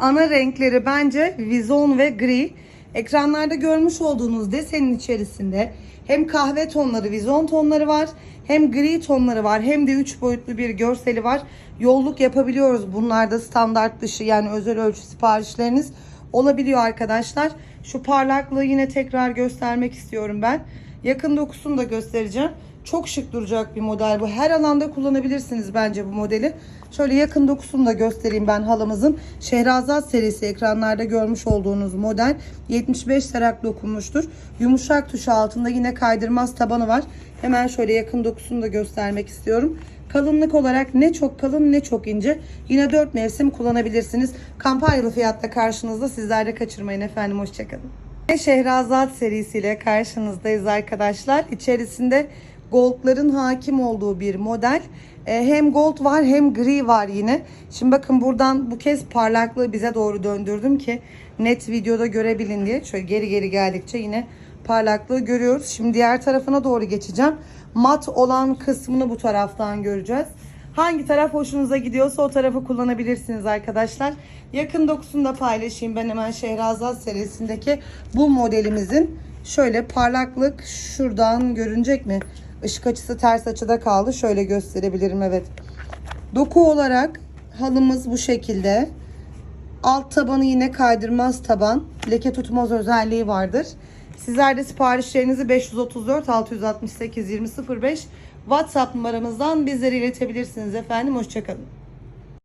Ana renkleri bence vizon ve gri. Ekranlarda görmüş olduğunuz desenin içerisinde hem kahve tonları, vizon tonları var, hem gri tonları var, hem de 3 boyutlu bir görseli var. Yolluk yapabiliyoruz bunlarda standart dışı yani özel ölçü siparişleriniz olabiliyor arkadaşlar. Şu parlaklığı yine tekrar göstermek istiyorum ben. Yakın dokusunu da göstereceğim. Çok şık duracak bir model bu. Her alanda kullanabilirsiniz bence bu modeli. Şöyle yakın dokusunu da göstereyim ben halımızın. Şehrazat serisi ekranlarda görmüş olduğunuz model. 75 tarak dokunmuştur. Yumuşak tuşu altında yine kaydırmaz tabanı var. Hemen şöyle yakın dokusunu da göstermek istiyorum. Kalınlık olarak ne çok kalın ne çok ince. Yine 4 mevsim kullanabilirsiniz. Kampanyalı fiyatta karşınızda. Sizler de kaçırmayın efendim. Hoşçakalın. Şehrazat serisiyle karşınızdayız arkadaşlar. İçerisinde goldların hakim olduğu bir model. Ee, hem gold var hem gri var yine. Şimdi bakın buradan bu kez parlaklığı bize doğru döndürdüm ki net videoda görebilin diye. Şöyle geri geri geldikçe yine parlaklığı görüyoruz. Şimdi diğer tarafına doğru geçeceğim. Mat olan kısmını bu taraftan göreceğiz. Hangi taraf hoşunuza gidiyorsa o tarafı kullanabilirsiniz arkadaşlar. Yakın dokusunu da paylaşayım ben hemen Şehrazat serisindeki bu modelimizin. Şöyle parlaklık şuradan görünecek mi? Işık açısı ters açıda kaldı. Şöyle gösterebilirim evet. Doku olarak halımız bu şekilde. Alt tabanı yine kaydırmaz taban. Leke tutmaz özelliği vardır. Sizler de siparişlerinizi 534 668 2005 WhatsApp numaramızdan bizlere iletebilirsiniz efendim. Hoşçakalın.